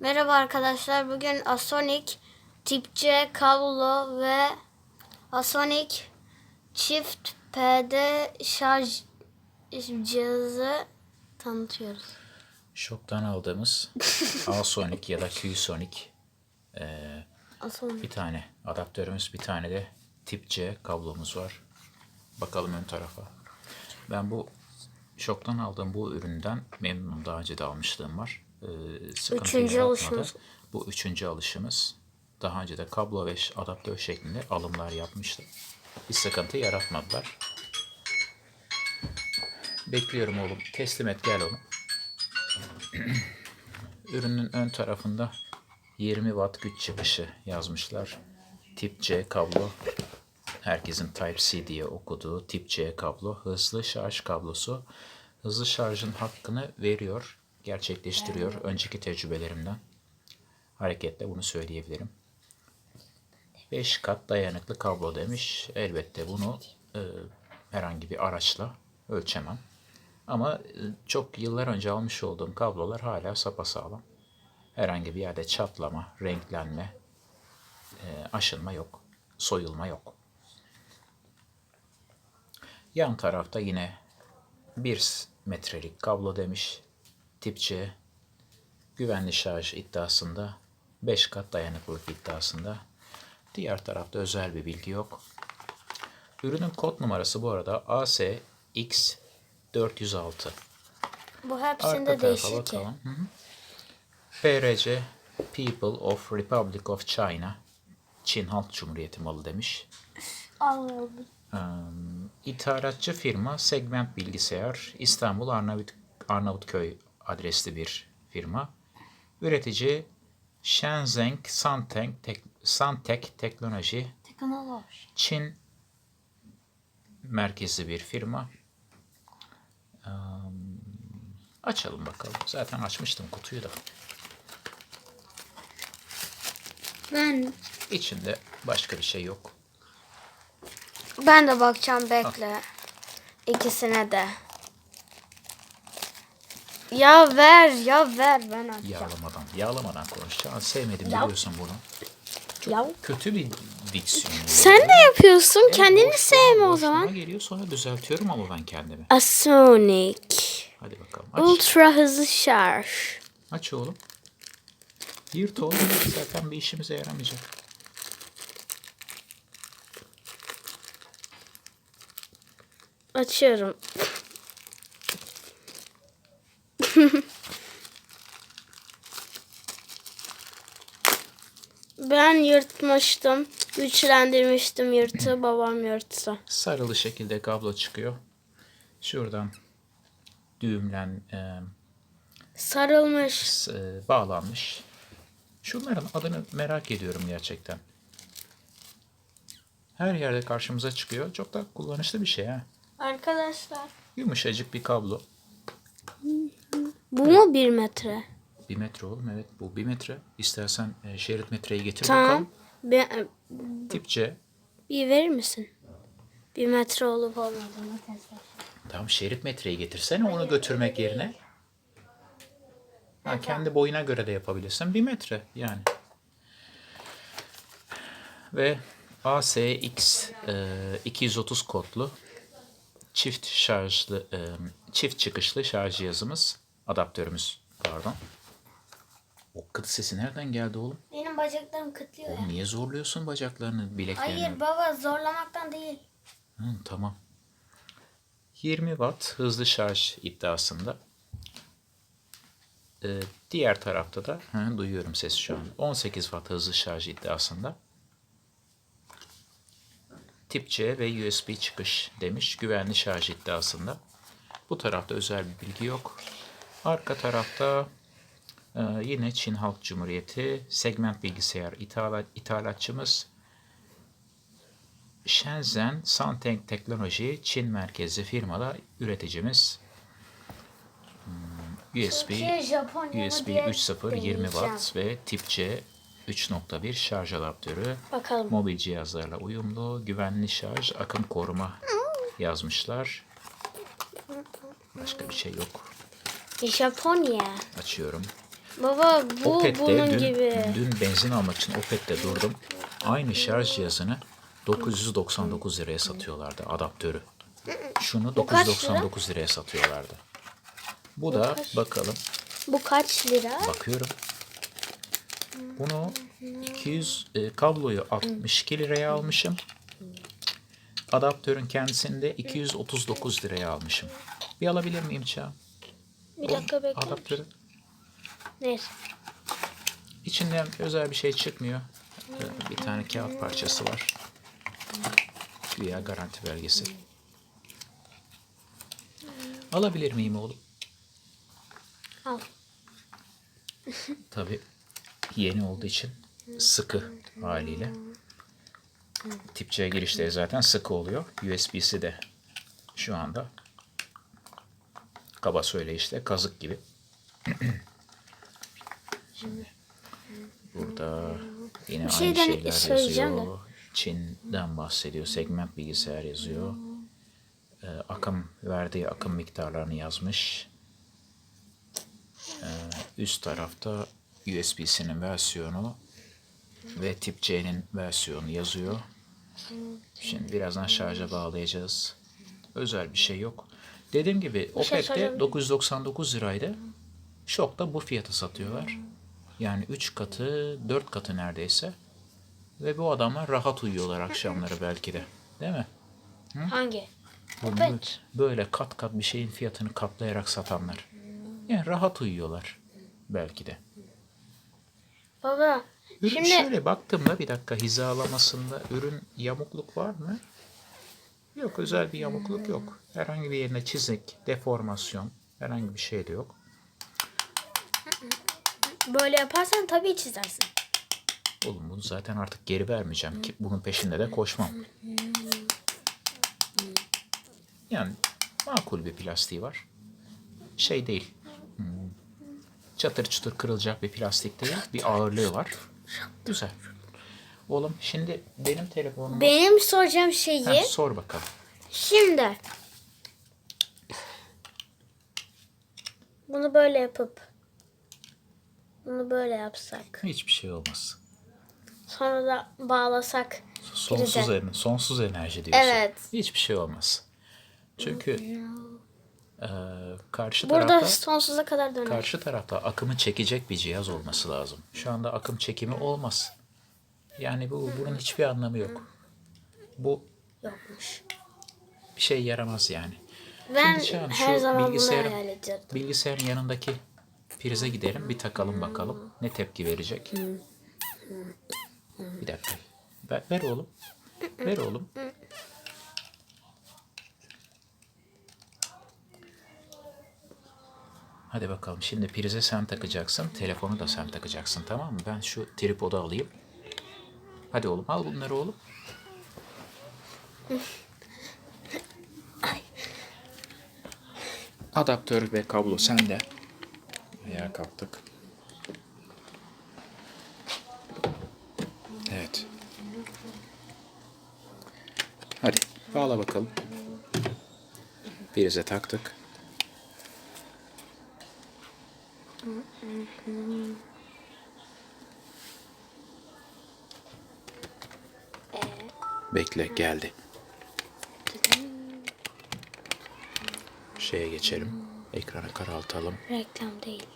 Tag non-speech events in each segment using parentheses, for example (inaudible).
Merhaba arkadaşlar. Bugün Asonic tip C kablo ve Asonic çift PD şarj cihazı tanıtıyoruz. Şoktan aldığımız (laughs) A-Sonic ya da Q-Sonic eee, Asonic. bir tane adaptörümüz, bir tane de tip C kablomuz var. Bakalım ön tarafa. Ben bu şoktan aldığım bu üründen memnunum. Daha önce de almışlığım var. Eee, sıkıntı Üçüncü yaratmadı. alışımız. Bu üçüncü alışımız. Daha önce de kablo ve adaptör şeklinde alımlar yapmıştım. Bir sıkıntı yaratmadılar. Bekliyorum oğlum. Teslim et gel oğlum. (clears throat) Ürünün ön tarafında 20 watt güç çıkışı yazmışlar. Tip C kablo. Herkesin Type-C diye okuduğu tip C kablo. Hızlı şarj kablosu. Hızlı şarjın hakkını veriyor, gerçekleştiriyor. Önceki tecrübelerimden hareketle bunu söyleyebilirim. 5 kat dayanıklı kablo demiş. Elbette bunu e, herhangi bir araçla ölçemem. Ama e, çok yıllar önce almış olduğum kablolar hala sapasağlam. Herhangi bir yerde çatlama, renklenme, e, aşınma yok. Soyulma yok. Yan tarafta yine 1 metrelik kablo demiş. Tip C. Güvenli şarj iddiasında. 5 kat dayanıklılık iddiasında. Diğer tarafta özel bir bilgi yok. Ürünün kod numarası bu arada ASX406. Bu hepsinde değişik ki. Hı hı. PRC People of Republic of China Çin Halk Cumhuriyeti malı demiş. Anladım. İthalatçı firma Segment Bilgisayar İstanbul Arnavut, Arnavutköy adresli bir firma. Üretici Shenzhen Santec, Tek, Santec Teknoloji Teknoloji. Çin merkezli bir firma. Eee, açalım bakalım. Zaten açmıştım kutuyu da. Ben İçinde başka bir şey yok. ben de bakacağım bekle. İkisine de. Ya ver ya ver ben açacağım. Yağlamadan, yağlamadan konuşacağım. Sevmedim Ya. biliyorsun bunu. Ya. Kötü bir diksiyon. Sen de yapıyorsun. Evet, Kendini boşluğuma- sevme o zaman. geliyor sonra düzeltiyorum ama ben kendimi. Asonic. Hadi bakalım. Aç, Ultra hızlı şarj. aç oğlum. Yırt oğlum. Zaten bir işimize yaramayacak. Açıyorum. (laughs) ben yırtmıştım. Güçlendirmiştim yırtı. Babam yırttı. Sarılı şekilde kablo çıkıyor. Şuradan düğümlen e, Sarılmış. e, bağlanmış. Şunların adını merak ediyorum gerçekten. Her yerde karşımıza çıkıyor. Çok da kullanışlı bir şey ha. Arkadaşlar. Yumuşacık bir kablo. Bu mu bir metre? Bir metre oğlum evet bu bir metre. İstersen e, şerit metreyi getir Tamam. bakalım. Bir, Tip C. bir verir misin? Bir metre olup olmadığını test et. Tamam şerit metreyi getirsene onu götürmek yerine. Ha, kendi boyuna göre de yapabilirsin. Bir metre yani. Ve ASX e, 230 kodlu çift şarjlı e, çift çıkışlı şarj cihazımız adaptörümüz pardon. O kıt sesi nereden geldi oğlum? Benim bacaklarım kıtlıyor. Oğlum niye zorluyorsun bacaklarını, bileklerini? Hayır baba zorlamaktan değil. Hı, tamam. 20 watt hızlı şarj iddiasında. Ee, diğer tarafta da hı, duyuyorum sesi şu an. 18 watt hızlı şarj iddiasında. Tip C ve USB çıkış demiş. Güvenli şarj iddiasında. Bu tarafta özel bir bilgi yok. Arka tarafta e, yine Çin Halk Cumhuriyeti segment bilgisayar ithalat, ithalatçımız Shenzhen Santec Teknoloji Çin merkezli firmada üreticimiz. Hmm, USB USB diye 3.0 20 deneyeceğim. watt ve tip C 3.1 şarj adaptörü. Bakalım. Mobil cihazlarla uyumlu, güvenli şarj, akım koruma yazmışlar. Başka bir şey yok. Japonya. Açıyorum. Baba bu Opet'te bunun dün, gibi. dün benzin almak için Opet'te durdum. Aynı şarj cihazını 999 liraya satıyorlardı adaptörü. Şunu Bu kaç lira? 999 liraya satıyorlardı. Bu da bakalım Bu kaç lira? bakıyorum. Bunu 200 e, kabloyu 62 liraya almışım. Adaptörün kendisini de 239 liraya almışım. Bir alabilir miyim Çağ? Bir dakika bekle. Adaptörü. Neyse. İçinden özel bir şey çıkmıyor. Ee, Bir tane kağıt parçası var. Güya garanti belgesi. Alabilir miyim oğlum? Al. Tabii yeni olduğu için sıkı haliyle. Tip C girişleri zaten sıkı oluyor. USB'si de şu anda kaba söyleyişle kazık gibi. Şimdi burada yine aynı şeyden şeyler söyleyeceğim yazıyor. Çin'den bahsediyor. Segment bilgisayar yazıyor. Ee, akım verdiği akım miktarlarını yazmış. Ee, üst tarafta USB'sinin versiyonu ve tip C'nin versiyonu yazıyor. Şimdi birazdan şarja bağlayacağız. Özel bir şey yok. Dediğim gibi şey Opet'te sorabilir 999 liraydı. Şok'ta bu fiyata satıyorlar. Yani 3 katı, 4 katı neredeyse. Ve bu adamlar rahat uyuyorlar akşamları belki de. Değil mi? Hangi? Bunu Opet. Böyle kat kat bir şeyin fiyatını katlayarak satanlar. Yani rahat uyuyorlar belki de. Baba. Ürün Şimdi şöyle baktığımda bir dakika hizalamasında ürün yamukluk var mı? Yok özel bir yamukluk yok. Herhangi bir yerine çizik, deformasyon herhangi bir şey de yok. böyle yaparsan tabii çizersin. Oğlum bunu zaten artık geri vermeyeceğim ki bunun peşinde de koşmam. Yani makul bir plastiği var. Şey değil. hmm, Çatır çutur kırılacak bir plastik değil. Bir ağırlığı var. Güzel. Oğlum şimdi benim telefonumu Benim soracağım şeyi Ha, sor bakalım. şimdi bunu böyle yapıp bunu böyle yapsak Hiçbir şey olmaz. sonra da bağlasak Sonsuz, prize. en, sonsuz enerji diyorsun. Evet. Hiçbir şey olmaz. Çünkü eee, karşı Burada tarafta sonsuza kadar döner. karşı tarafta akımı çekecek bir cihaz olması lazım. Şu anda akım çekimi olmaz. Yani bu bunun hiçbir anlamı yok. Bu Yokmuş. bir şey yaramaz yani. Ben Şimdi Çağan, her şu zaman bunu bilgisayarın- hayal ediyordum. Bilgisayarın yanındaki prize gidelim bir takalım bakalım ne tepki verecek. Bir dakika. Ver, ver oğlum. Ver oğlum. Hadi bakalım. Şimdi prize sen takacaksın. Telefonu da sen takacaksın tamam mı? Ben şu tripodu alayım. Hadi oğlum al bunları oğlum. Adaptör ve kablo sende. Ayağa kalktık. Evet. Hadi bağla bakalım. Prize taktık. Bekle geldi. Şeye geçelim. Ekranı karaltalım. Reklam değildir.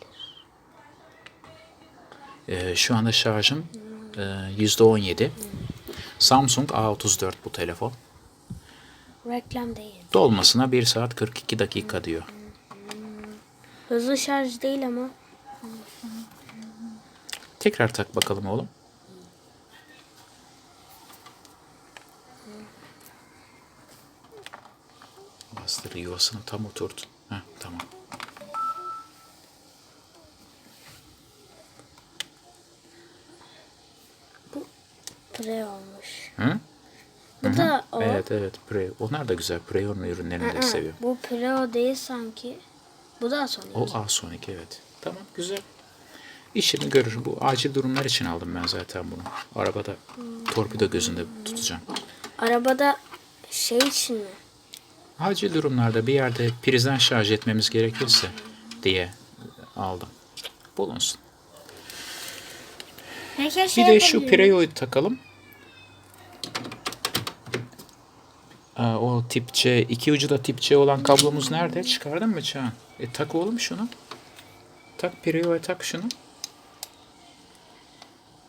Ee, şu anda şarjım e, %17. Samsung A34 bu telefon. Reklam değil. Dolmasına 1 saat 42 dakika diyor. Hızlı şarj değil ama. Tekrar tak bakalım oğlum. Bastır yuvasını tam oturt. Heh, tamam. Pre olmuş. Hı? Bu da o. Evet evet. Pre. Onlar da güzel. Preon ürünlerini de Hı, seviyorum. Bu Preo değil sanki. Bu da Sony. O A12 evet. Tamam güzel. İşini görür. Bu acil durumlar için aldım ben zaten bunu. Arabada torpido gözünde tutacağım. Arabada şey için mi? Acil durumlarda bir yerde prizden şarj etmemiz gerekirse diye aldım. Bulunsun. Şey Bir de şu Pireo'yu takalım. Aa, o tip C, iki ucu da tip C olan kablomuz nerede? Çıkardın mı Çağan? E tak oğlum şunu. Tak Pireo'ya tak şunu.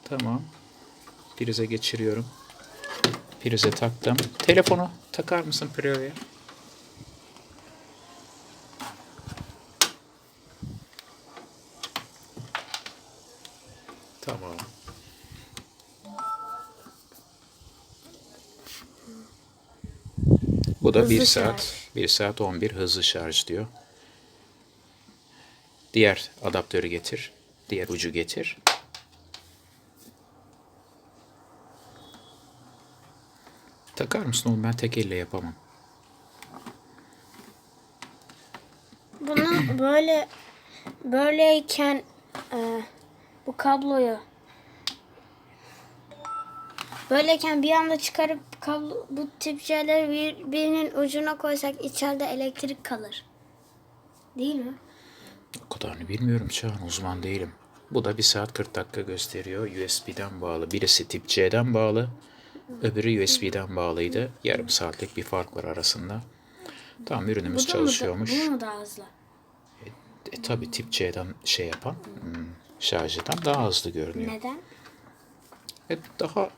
Tamam. Prize geçiriyorum. Prize taktım. Telefonu takar mısın Pireo'ya? Tamam. Bu da Hızlı 1 şarj. saat 1 saat 11 hızlı şarj diyor. Diğer adaptörü getir. Diğer ucu getir. Takar mısın oğlum? Ben tek elle yapamam. Bunu (clears throat) böyle böyleyken e, bu kabloyu böyleyken bir anda çıkarıp kablo bu tip şeyleri bir, birinin ucuna koysak içeride elektrik kalır. Değil mi? O kadarını bilmiyorum Çağan. Uzman değilim. Bu da 1 saat 40 dakika gösteriyor. USB'den bağlı. Birisi tip C'den bağlı. Öbürü USB'den bağlıydı. Yarım saatlik bir fark var arasında. Tam ürünümüz Bu da mı da, çalışıyormuş. bu mu daha hızlı? E, tabii tip C'den şey yapan hmm, şarj eden daha hızlı görünüyor. Neden? E, daha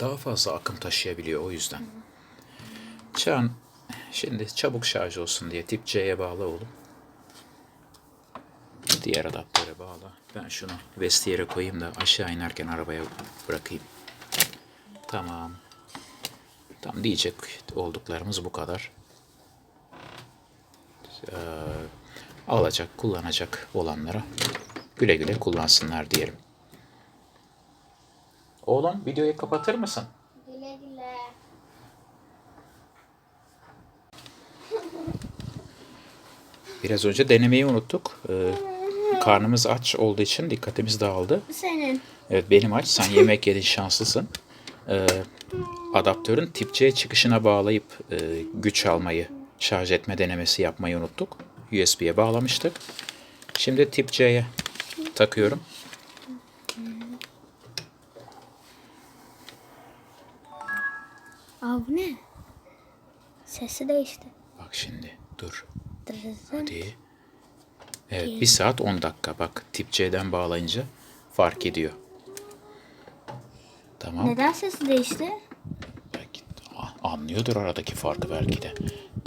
daha fazla akım taşıyabiliyor o yüzden. Çağan şimdi çabuk şarj olsun diye tip C'ye bağla oğlum. Diğer adaptöre bağla. Ben şunu vestiyere koyayım da aşağı inerken arabaya bırakayım. Tamam. Tam diyecek olduklarımız bu kadar. Ee, alacak, kullanacak olanlara güle güle kullansınlar diyelim. Oğlum videoyu kapatır mısın? Güle güle. Biraz önce denemeyi unuttuk. Ee, karnımız aç olduğu için dikkatimiz dağıldı. Senin. Evet benim aç. Sen yemek yedin şanslısın. Ee, adaptörün tip C çıkışına bağlayıp e, güç almayı, şarj etme denemesi yapmayı unuttuk. USB'ye bağlamıştık. Şimdi tip C'ye takıyorum. Aa bu ne? Sesi değişti. Bak şimdi dur. Hadi. Evet 1 saat 10 dakika. Bak tip C'den bağlayınca fark ediyor. Tamam. Neden sesi değişti? Belki a- anlıyordur aradaki farkı belki de.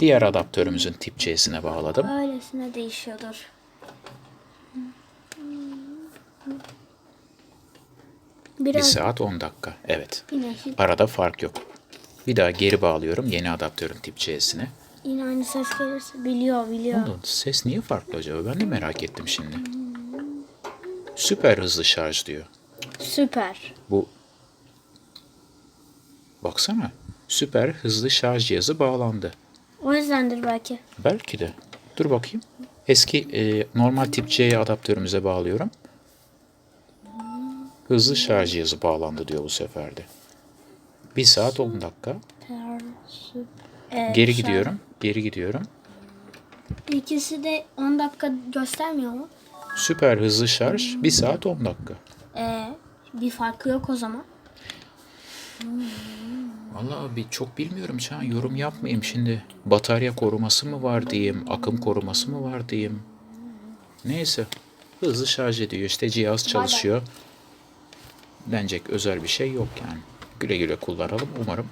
Diğer adaptörümüzün tip C'sine bağladım. Öylesine değişiyordur. 1 Biraz saat 10 dakika. Evet. Arada fark yok. Bir daha geri bağlıyorum yeni adaptörün tip C'sine. yine aynı ses gelirse biliyor biliyor. Oğlum, ses niye farklı acaba? Ben de merak ettim şimdi. Süper hızlı şarj diyor. Süper. Bu Baksana. Süper hızlı şarj cihazı bağlandı. O yüzdendir belki. Belki de. Dur bakayım. Eski e, normal tip C adaptörümüze bağlıyorum. Hızlı şarj cihazı bağlandı diyor bu sefer de. 1 saat 10 dakika. Ee, Geri şarj- gidiyorum. Geri gidiyorum. İkisi de 10 dakika göstermiyor mu? Süper hızlı şarj 1 saat 10 dakika. Ee, bir farkı yok o zaman. Vallahi bir çok bilmiyorum Çağan. Yorum yapmayayım şimdi. Batarya koruması mı var diyeyim. Akım koruması mı var diyeyim. Neyse. Hızlı şarj ediyor. İşte cihaz çalışıyor. Denecek özel bir şey yok yani. Güle güle kullanalım. Umarım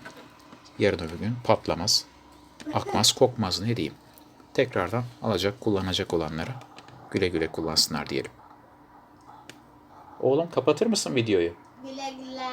yarın öbür gün patlamaz. Akmaz kokmaz ne diyeyim. Tekrardan alacak kullanacak olanlara güle güle kullansınlar diyelim. Oğlum kapatır mısın videoyu? Güle güle.